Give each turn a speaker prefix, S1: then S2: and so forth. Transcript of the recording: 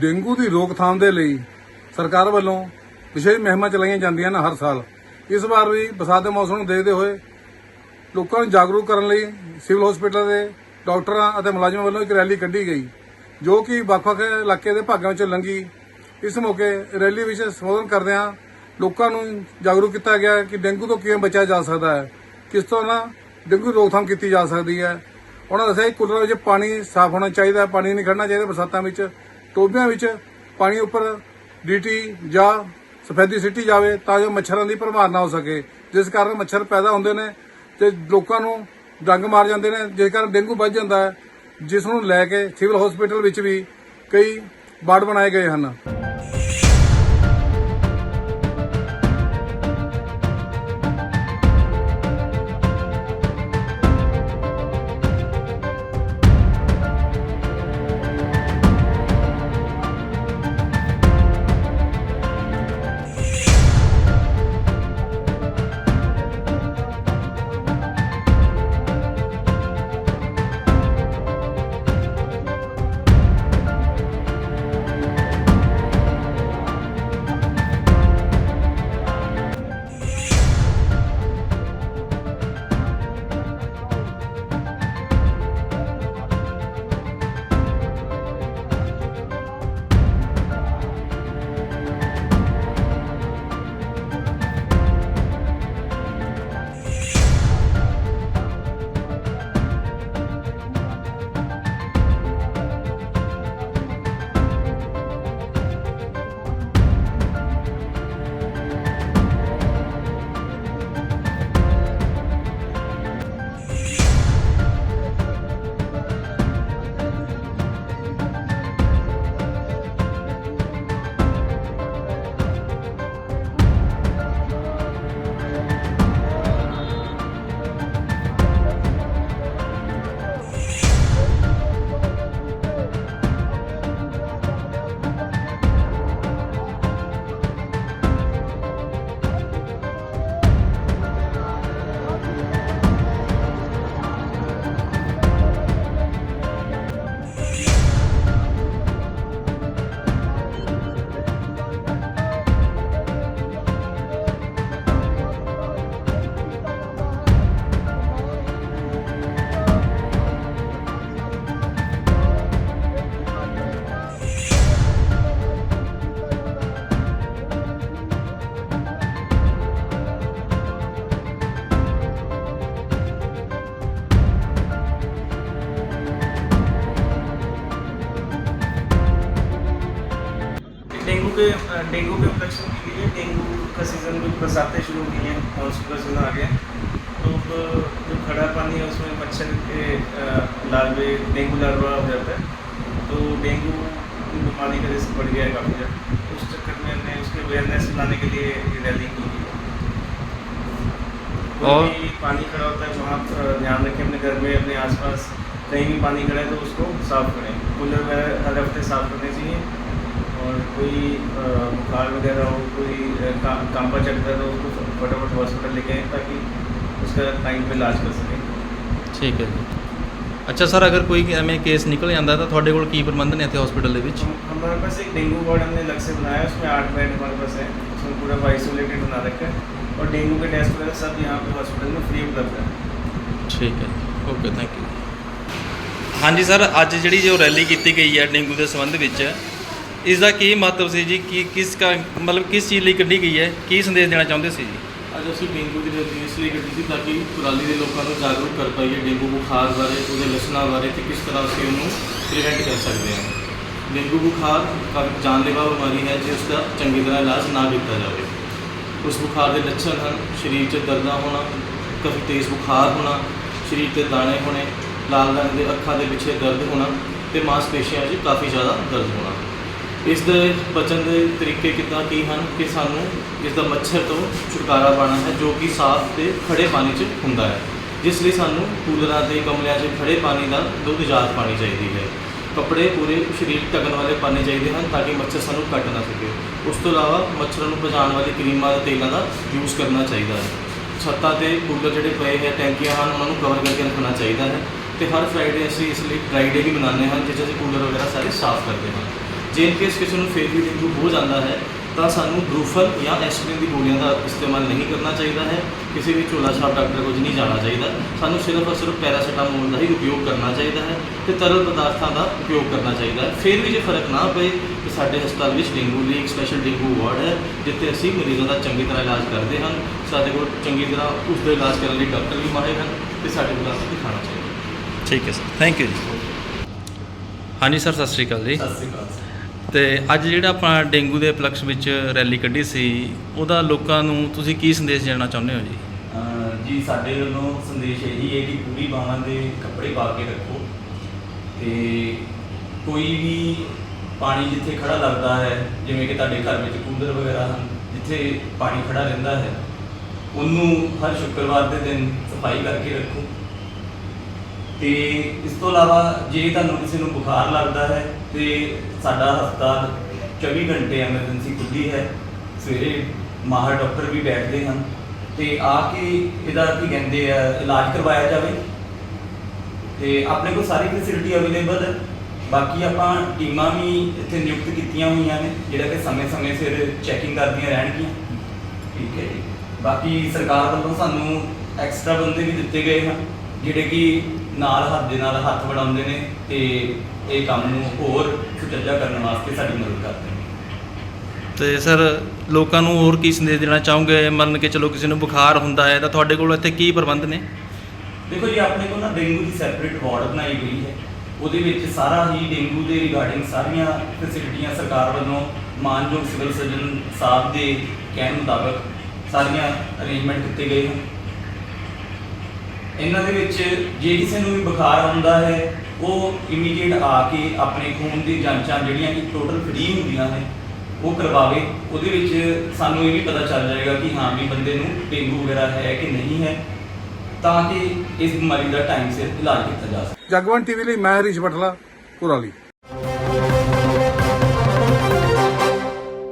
S1: Dengue ਦੀ ਰੋਕਥਾਮ ਦੇ ਲਈ ਸਰਕਾਰ ਵੱਲੋਂ ਵਿਸ਼ੇਸ਼ ਮੁਹਿੰਮਾਂ ਚਲਾਈਆਂ ਜਾਂਦੀਆਂ ਨੇ ਹਰ ਸਾਲ। ਇਸ ਵਾਰ ਵੀ ਬਰਸਾਤ ਦੇ ਮੌਸਮ ਨੂੰ ਦੇਖਦੇ ਹੋਏ ਲੋਕਾਂ ਨੂੰ ਜਾਗਰੂਕ ਕਰਨ ਲਈ ਸਿਵਲ ਹਸਪੀਟਲ ਦੇ ਡਾਕਟਰਾਂ ਅਤੇ ਮੁਲਾਜ਼ਮਾਂ ਵੱਲੋਂ ਇੱਕ ਰੈਲੀ ਕੱਢੀ ਗਈ, ਜੋ ਕਿ ਵੱਖ-ਵੱਖ ਇਲਾਕੇ ਦੇ ਭਾਗਾਂ ਵਿੱਚੋਂ ਲੰਘੀ। ਇਸ ਮੌਕੇ ਰੈਲੀ ਵਿੱਚ ਸੰਬੋਧਨ ਕਰਦਿਆਂ ਲੋਕਾਂ ਨੂੰ ਜਾਗਰੂਕ ਕੀਤਾ ਗਿਆ ਕਿ ਡੇਂਗੂ ਤੋਂ ਕਿਵੇਂ ਬਚਿਆ ਜਾ ਸਕਦਾ ਹੈ, ਕਿਸ ਤਰ੍ਹਾਂ ਡੇਂਗੂ ਰੋਕਥਾਮ ਕੀਤੀ ਜਾ ਸਕਦੀ ਹੈ। ਉਹਨਾਂ ਦੱਸਿਆ ਕਿ ਕੂਲਰਾਂ ਵਿੱਚ ਪਾਣੀ ਸਾਫ਼ ਹੋਣਾ ਚਾਹੀਦਾ ਪਾਣੀ ਨਹੀਂ ਖੜਨਾ ਚਾਹੀਦਾ ਬਰਸਾਤਾਂ ਵਿੱਚ। ਟੋਬਿਆਂ ਵਿੱਚ ਪਾਣੀ ਉੱਪਰ ਡੀਟੀ ਜਾਂ ਸਫੈਦੀ ਸਿੱਟੀ ਜਾਵੇ ਤਾਂ ਜੋ ਮੱਛਰਾਂ ਦੀ ਭਰਮਾਰ ਨਾ ਹੋ ਸਕੇ। ਜਿਸ ਕਾਰਨ ਮੱਛਰ ਪੈਦਾ ਹੁੰਦੇ ਨੇ ਤੇ ਲੋਕਾਂ ਨੂੰ ਡੰਗ ਮਾਰ ਜਾਂਦੇ ਨੇ, ਜਿਸ ਕਾਰਨ ਡੇਂਗੂ ਵੱਧ ਜਾਂਦਾ ਹੈ, ਜਿਸ ਨੂੰ ਲੈ ਕੇ ਸਿਵਲ ਹਸਪੀਟਲ ਵਿੱਚ ਵੀ ਕਈ ਵਾਰਡ ਬਣਾਏ ਗਏ ਹਨ।
S2: डेंगू के डेंगू के उपलक्षण के लिए डेंगू का सीज़न भी बरसातें शुरू हुई हैं मानसून का सीज़न आ गया तो जो खड़ा पानी है उसमें मच्छर के लार्वे डेंगू लार्वा हो जाता है। तो डेंगू की बीमारी का रिस्क बढ़ गया है काफ़ी ज़्यादा। उस चक्कर में हमने उसके अवेयरनेस लाने के लिए रैली की है।
S3: और-
S2: पानी खड़ा होता है वहाँ ध्यान रखें अपने घर में अपने आसपास कहीं भी पानी खड़ा है तो उसको साफ़ करें। कूलर वगैरह हर हफ़्ते साफ़ करने चाहिए। और कोई अ, बुखार वगैरह हो कोई अ, का, कांपा चढ़ता है तो उसको फटाफट हॉस्पिटल लेके आए ताकि उसका टाइम पे इलाज कर सकें
S3: ਠੀਕ ਹੈ ਜੀ ਅੱਛਾ ਸਰ ਅਗਰ ਕੋਈ ਐਵੇਂ ਕੇਸ ਨਿਕਲ ਜਾਂਦਾ ਤਾਂ ਤੁਹਾਡੇ ਕੋਲ ਕੀ ਪ੍ਰਬੰਧ ਨੇ ਇੱਥੇ ਹਸਪੀਟਲ ਦੇ ਵਿੱਚ
S2: हम- हमारे पास एक डेंगू वार्ड हमने अलग से बनाया है उसमें आठ बेड हमारे पास है उसमें पूरा आइसोलेटेड बना रखा है और डेंगू के टेस्ट वगैरह सब यहाँ पे हॉस्पिटल में फ्री उपलब्ध है
S3: ਠੀਕ ਹੈ ਓਕੇ ਥੈਂਕ ਯੂ ਹਾਂਜੀ ਸਰ ਅੱਜ ਜਿਹੜੀ ਜੋ ਰੈਲੀ ਕੀਤੀ ਗਈ ਹੈ ਡੇਂਗੂ ਦੇ ਸੰਬੰਧ ਵਿੱਚ ਇਸ ਦਾ ਕੀ ਮਹੱਤਵ ਸੀ ਜੀ? ਕੀ ਕਿਸ ਕਾ, ਮਤਲਬ ਕਿਸ ਚੀਜ਼ ਲਈ ਕੱਢੀ ਗਈ ਹੈ? ਕੀ ਸੰਦੇਸ਼ ਦੇਣਾ ਚਾਹੁੰਦੇ ਸੀ ਜੀ?
S4: ਅੱਜ ਅਸੀਂ ਡੇਂਗੂ ਦੀ ਰੈਲੀ ਇਸ ਲਈ ਕੱਢੀ ਸੀ ਤਾਂ ਕਿ ਕੁਰਾਲੀ ਦੇ ਲੋਕਾਂ ਨੂੰ ਜਾਗਰੂਕ ਕਰ ਪਾਈਏ ਡੇਂਗੂ ਬੁਖਾਰ ਬਾਰੇ, ਉਹਦੇ ਲੱਛਣਾਂ ਬਾਰੇ ਤੇ ਕਿਸ ਤਰ੍ਹਾਂ ਅਸੀਂ ਉਹਨੂੰ ਪ੍ਰੀਵੈਂਟ ਕਰ ਸਕਦੇ ਹਾਂ। ਡੇਂਗੂ ਬੁਖਾਰ ਕਾਫੀ ਜਾਨਲੇਵਾ ਬਿਮਾਰੀ ਹੈ ਜਿਸ ਦਾ ਚੰਗੀ ਤਰ੍ਹਾਂ ਇਲਾਜ ਨਾ ਕੀਤਾ ਜਾਵੇ। ਉਸ ਬੁਖਾਰ ਦੇ ਲੱਛਣ ਹਨ, ਸਰੀਰ 'ਚ ਦਰਦਾਂ ਹੋਣਾ, ਕਾਫੀ ਤੇਜ਼ ਬੁਖਾਰ ਹੋਣਾ, ਸਰੀਰ ਤੇ ਦਾਣੇ ਹੋਣੇ, ਲਾਲ ਰੰਗ ਦੇ ਅੱਖਾਂ ਦੇ ਪਿੱਛੇ ਦਰਦ ਹੋਣਾ ਤੇ ਮਾਸਪੇਸ਼ੀਆਂ 'ਚ ਕਾਫੀ ਜ਼ਿਆਦਾ ਦਰਦ ਹੋਣਾ। ਇਸ ਦੇ ਬਚਣ ਦੇ ਤਰੀਕੇ ਕਿੱਦਾਂ, ਕੀ ਹਨ? ਕਿ ਸਾਨੂੰ ਇਸ ਦਾ ਮੱਛਰ ਤੋਂ ਛੁਟਕਾਰਾ ਪਾਉਣਾ ਹੈ, ਜੋ ਕਿ ਸਾਫ਼ ਤੇ ਖੜੇ ਪਾਣੀ 'ਚ ਹੁੰਦਾ ਹੈ। ਜਿਸ ਲਈ ਸਾਨੂੰ ਕੂਲਰਾਂ ਤੇ ਗਮਲਿਆਂ 'ਚ ਖੜੇ ਪਾਣੀ ਦਾ ਦੁੱਧ ਇਜਾਜ਼ਤ ਪਾਣੀ ਚਾਹੀਦੀ ਹੈ। ਕੱਪੜੇ ਪੂਰੇ ਸਰੀਰ ਢੱਕਣ ਵਾਲੇ ਪਾਣੇ ਚਾਹੀਦੇ ਹਨ ਤਾਂ ਕਿ ਮੱਛਰ ਸਾਨੂੰ ਕੱਟ ਨਾ ਸਕੇ। ਉਸ ਤੋਂ ਇਲਾਵਾ ਮੱਛਰਾਂ ਨੂੰ ਭਜਾਉਣ ਵਾਲੀ ਕਰੀਮਾਂ ਤੇ ਤੇਲਾਂ ਦਾ ਯੂਜ਼ ਕਰਨਾ ਚਾਹੀਦਾ ਹੈ। ਛੱਤਾਂ ਤੇ ਕੂਲਰ ਜਿਹੜੇ ਪਏ ਹੈ, ਟੈਂਕੀਆਂ ਹਨ, ਉਹਨਾਂ ਨੂੰ ਕਵਰ ਕਰਕੇ ਰੱਖਣਾ ਚਾਹੀਦਾ ਹੈ। ਤੇ ਹਰ ਫਰਾਈਡੇ ਅਸੀਂ ਇਸ ਲਈ ਡਰਾਈ ਡੇ ਵੀ ਮਨਾਉਂਦੇ ਹਾਂ ਜਿਸ 'ਚ ਅਸੀਂ ਕੂਲਰ ਵਗੈਰਾ ਸਾਰੇ ਸਾਫ਼ ਕਰਦੇ ਹਾਂ। ਜੇ in case ਕਿਸੇ ਨੂੰ ਫਿਰ ਵੀ ਡੇਂਗੂ ਹੋ ਜਾਂਦਾ ਹੈ ਤਾਂ ਸਾਨੂੰ ਬਰੂਫਨ ਜਾਂ ਐਸਪਰੀਨ ਦੀ ਗੋਲੀਆਂ ਦਾ ਇਸਤੇਮਾਲ ਨਹੀਂ ਕਰਨਾ ਚਾਹੀਦਾ ਹੈ। ਕਿਸੇ ਵੀ ਝੋਲਾ ਛਾਪ ਡਾਕਟਰ ਕੋਲ ਨਹੀਂ ਜਾਣਾ ਚਾਹੀਦਾ। ਸਾਨੂੰ ਸਿਰਫ ਔਰ ਸਿਰਫ ਪੈਰਾਸੀਟਾਮੋਲ ਦਾ ਹੀ ਉਪਯੋਗ ਕਰਨਾ ਚਾਹੀਦਾ ਹੈ ਤੇ ਤਰਲ ਪਦਾਰਥਾਂ ਦਾ ਉਪਯੋਗ ਕਰਨਾ ਚਾਹੀਦਾ ਹੈ। ਫਿਰ ਵੀ ਜੇ ਫ਼ਰਕ ਨਾ ਪਏ ਤਾਂ ਸਾਡੇ ਹਸਪਤਾਲ ਵਿੱਚ ਡੇਂਗੂ ਲਈ ਇੱਕ ਸਪੈਸ਼ਲ ਡੇਂਗੂ ਵਾਰਡ ਹੈ ਜਿੱਥੇ ਅਸੀਂ ਮਰੀਜ਼ਾਂ ਦਾ ਚੰਗੀ ਤਰ੍ਹਾਂ ਇਲਾਜ ਕਰਦੇ ਹਨ। ਸਾਡੇ ਕੋਲ ਚੰਗੀ ਤਰ੍ਹਾਂ ਉਸ ਦਾ ਇਲਾਜ ਕਰਨ ਲਈ ਡਾਕਟਰ ਵੀ ਮਾਹਿਰ ਹਨ ਤੇ ਸਾਡੇ ਕੋਲ ਆ ਕੇ ਦਿਖਾਉਣਾ ਚਾਹੀਦਾ
S3: ਠੀਕ ਹੈ ਸਰ ਥੈਂਕ ਯੂ ਜੀ। ਹਾਂਜੀ ਸਰ ਸਤਿ ਸ਼੍ਰੀ ਅਕਾਲ ਜੀ।
S5: ਸਤਿ ਸ੍ਰੀ ਅਕਾਲ
S3: ਤੇ ਅੱਜ ਜਿਹੜਾ ਆਪਾਂ ਡੇਂਗੂ ਦੇ ਉਪਲਕਸ਼ ਵਿੱਚ ਰੈਲੀ ਕੱਢੀ ਸੀ, ਉਹਦਾ ਲੋਕਾਂ ਨੂੰ ਤੁਸੀਂ ਕੀ ਸੰਦੇਸ਼ ਦੇਣਾ ਚਾਹੁੰਦੇ ਹੋ ਜੀ?
S5: ਜੀ, ਸਾਡੇ ਵੱਲੋਂ ਸੰਦੇਸ਼ ਇਹੀ ਹੈ ਕਿ ਪੂਰੀ ਬਾਹਾਂ ਦੇ ਕੱਪੜੇ ਪਾ ਕੇ ਰੱਖੋ ਤੇ ਕੋਈ ਵੀ ਪਾਣੀ ਜਿੱਥੇ ਖੜਾ ਲੱਗਦਾ ਹੈ, ਜਿਵੇਂ ਕਿ ਤੁਹਾਡੇ ਘਰ ਵਿੱਚ ਕੂਲਰ ਵਗੈਰਾ ਹਨ, ਜਿੱਥੇ ਪਾਣੀ ਖੜਾ ਰਹਿੰਦਾ ਹੈ, ਉਹਨੂੰ ਹਰ ਸ਼ੁੱਕਰਵਾਰ ਦੇ ਦਿਨ ਸਫ਼ਾਈ ਕਰਕੇ ਰੱਖੋ। ਤੇ ਇਸ ਤੋਂ ਇਲਾਵਾ ਜੇ ਤੁਹਾਨੂੰ ਕਿਸੇ ਨੂੰ ਬੁਖਾਰ ਲੱਗਦਾ ਹੈ ਤੇ ਸਾਡਾ ਹਸਪਤਾਲ 24 ਘੰਟੇ ਐਮਰਜੈਂਸੀ ਖੁੱਲੀ ਹੈ, ਸਵੇਰੇ ਮਾਹਰ ਡਾਕਟਰ ਵੀ ਬੈਠਦੇ ਹਨ ਤੇ ਆ ਕੇ ਇਹਦਾ ਕੀ ਕਹਿੰਦੇ ਆ, ਇਲਾਜ ਕਰਵਾਇਆ ਜਾਵੇ। ਤੇ ਆਪਣੇ ਕੋਲ ਸਾਰੀ ਫੈਸਿਲਿਟੀ ਅਵੇਲੇਬਲ ਹੈ, ਬਾਕੀ ਆਪਾਂ ਟੀਮਾਂ ਵੀ ਇੱਥੇ ਨਿਯੁਕਤ ਕੀਤੀਆਂ ਹੋਈਆਂ ਨੇ, ਜਿਹੜਾ ਕਿ ਸਮੇਂ-ਸਮੇਂ ਸਿਰ ਚੈਕਿੰਗ ਕਰਦੀਆਂ ਰਹਿਣਗੀਆਂ। ਠੀਕ ਹੈ ਜੀ। ਬਾਕੀ ਸਰਕਾਰ ਵੱਲੋਂ ਸਾਨੂੰ ਐਕਸਟਰਾ ਬੰਦੇ ਵੀ ਦਿੱਤੇ ਗਏ ਹਨ। ਜਿਹੜੇ ਕਿ ਨਾਲ ਹੱਥ ਦੇ ਨਾਲ ਹੱਥ ਵੜਾਉਂਦੇ ਨੇ ਤੇ ਇਹ ਕੰਮ ਨੂੰ ਹੋਰ ਸੁਚੱਜਾ ਕਰਨ ਵਾਸਤੇ ਸਾਡੀ ਮਦਦ ਕਰਦੇ ਨੇ।
S3: ਤੇ ਸਰ ਲੋਕਾਂ ਨੂੰ ਹੋਰ ਕੀ ਸੰਦੇਸ਼ ਦੇਣਾ ਚਾਹੋਗੇ? ਮੰਨ ਕੇ ਚਲੋ ਕਿਸੇ ਨੂੰ ਬੁਖਾਰ ਹੁੰਦਾ ਹੈ ਤਾਂ ਤੁਹਾਡੇ ਕੋਲ ਇੱਥੇ ਕੀ ਪ੍ਰਬੰਧ ਨੇ?
S5: ਦੇਖੋ ਜੀ ਆਪਣੇ ਕੋਲ ਨਾ ਡੇਂਗੂ ਦੀ ਸੈਪਰੇਟ ਵਾਰਡ ਬਣਾਈ ਗਈ ਹੈ। ਉਹਦੇ ਵਿੱਚ ਸਾਰਾ ਹੀ ਡੇਂਗੂ ਦੇ ਰਿਗਾਰਡਿੰਗ ਸਾਰੀਆਂ ਫੈਸਿਲਿਟੀਆਂ ਸਰਕਾਰ ਵੱਲੋਂ ਮਾਨਯੋਗ ਸਿਵਲ ਸਰਜਨ ਸਾਹਿਬ ਦੇ ਕਹਿਣ ਮੁਤਾਬਕ ਸਾਰੀਆਂ ਅਰੇਂਜਮੈਂਟ ਕੀਤੇ ਗਏ ਹਨ। ਇਹਨਾਂ ਦੇ ਵਿੱਚ ਜੇ ਕਿਸੇ ਨੂੰ ਵੀ ਬੁਖਾਰ ਆਉਂਦਾ ਹੈ, ਉਹ ਇਮੀਡੀਏਟ ਆ ਕੇ ਆਪਣੇ ਖੂਨ ਦੀ ਜਾਂਚਾਂ ਜਿਹੜੀਆਂ ਕਿ ਟੋਟਲ ਫ੍ਰੀ ਹੁੰਦੀਆਂ ਨੇ, ਉਹ ਕਰਵਾਵੇ। ਉਹਦੇ ਵਿੱਚ ਸਾਨੂੰ ਇਹ ਵੀ ਪਤਾ ਚੱਲ ਜਾਏਗਾ ਕਿ ਹਾਂ ਵੀ ਬੰਦੇ ਨੂੰ ਡੇਂਗੂ ਵਗੈਰਾ ਹੈ ਕਿ ਨਹੀਂ ਹੈ, ਤਾਂ ਕਿ ਇਸ ਬਿਮਾਰੀ ਦਾ ਟਾਈਮ ਸਿਰ ਇਲਾਜ ਕੀਤਾ ਜਾ ਸਕੇ।
S1: ਜਗਵੰਤ ਟੀਵੀ ਲਈ ਮੈਂ ਹਰੀਸ਼ ਬਟਲਾ ਕੁਰਾਲੀ।